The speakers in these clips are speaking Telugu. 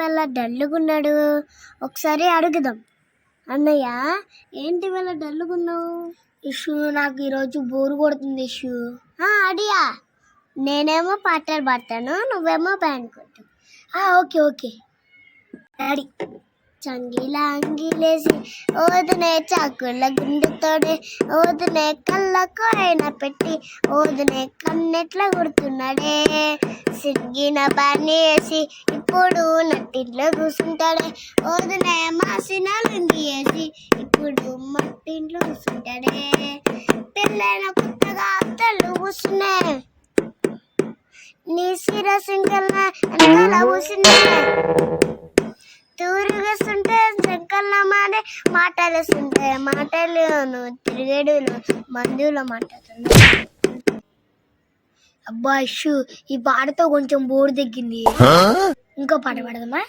ఇవాళ డల్లుగున్నాడు? ఒకసారి అడుగుదాం. అన్నయ్య ఏంటి ఇవాళ డల్లుగున్నావు? ఇషు నాకు ఈరోజు బోరు కొడుతుంది ఇషు. అడియా. నేనేమో పాటలు పాడతాను నువ్వేమో బ్యాండ్ కొట్టు. Okay okay. డాడీ చంగిలా అంగిలేసి ఓదునే చాకుల గుండెతోడే ఓదునే కళ్ళకు ఆయన పెట్టి ఓదునే కన్నెట్ల గుర్తున్నాడే. సిగ్గిన బాని వేసి ఇప్పుడు నట్టింట్లో కూర్చుంటాడే వదిలే మా లుంగి వేసి ఇప్పుడు మట్టింట్లో కూర్చుంటాడే పెళ్ళైన కొత్తగా అత్తలు కూర్చునే నీ సిర సింగల్ వెనకాల కూర్చున్నాయి తూరుగేస్తుంటే సంకల్ల మాడే మాటలేస్తుంటే మాటలు తిరిగేడులు మందులో మాట్లాడుతుంది అబ్బా ఇష్యూ ఈ పాటతో కొంచెం బోర్ తగ్గింది ఇంకో పాట పాడదామా?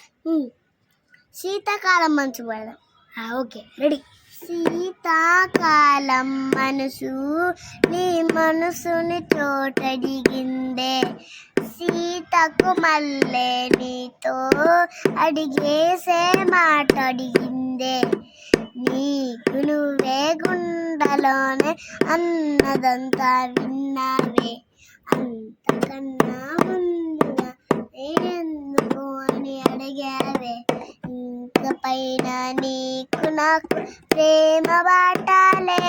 శీతాకాలం మంచు పాడదాం. Okay ready. శీతాకాలం మనసు నీ మనసుని చోటడిగిందే. సీతకు మల్లె నీతో అడిగేసే మాట అడిగిందే నీకు నువ్వే గుండెలోనే అన్నదంతా విన్నావే. అంతకన్నా ముందుగా నేనెందుకు అని అడిగావే ఇంక పైన నీకు నాకు ప్రేమ బాటాలే.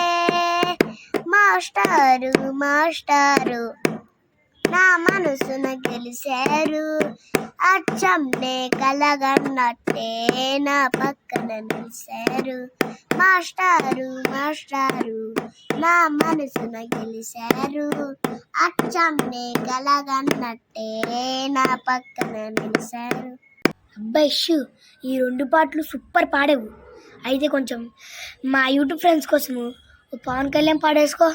మాస్టారు మాస్టారు నా మనసున గెలిచారు అచ్చమ్నే కలగన్నట్టే నా పక్కన నిలిచారు మాస్టారు మాస్టారు నా మనసున గెలిచారు అచ్చమ్నే కలగన్నట్టే నా పక్కన నిలిచారు అబ్బాయి షూ ఈ రెండు పాటలు సూపర్ పాడేవు. అయితే కొంచెం మా యూట్యూబ్ ఫ్రెండ్స్ కోసము ఓ పవన్ కళ్యాణ్ పాడేసుకో.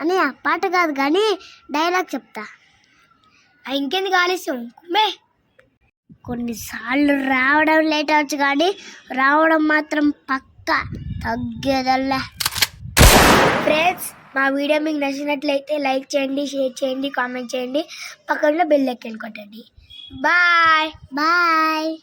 అని పాట కాదు కానీ డైలాగ్ చెప్తా. ఆ, ఇంకెందుకు ఆలస్యం? కుమ్మే. కొన్నిసార్లు రావడం లేట్ అవచ్చు కానీ రావడం మాత్రం పక్క తగ్గేదల్లా. ఫ్రెండ్స్ మా వీడియో మీకు నచ్చినట్లయితే లైక్ చేయండి షేర్ చేయండి కామెంట్ చేయండి. పక్కన బెల్ ఎక్కని కొట్టండి. Bye. Bye.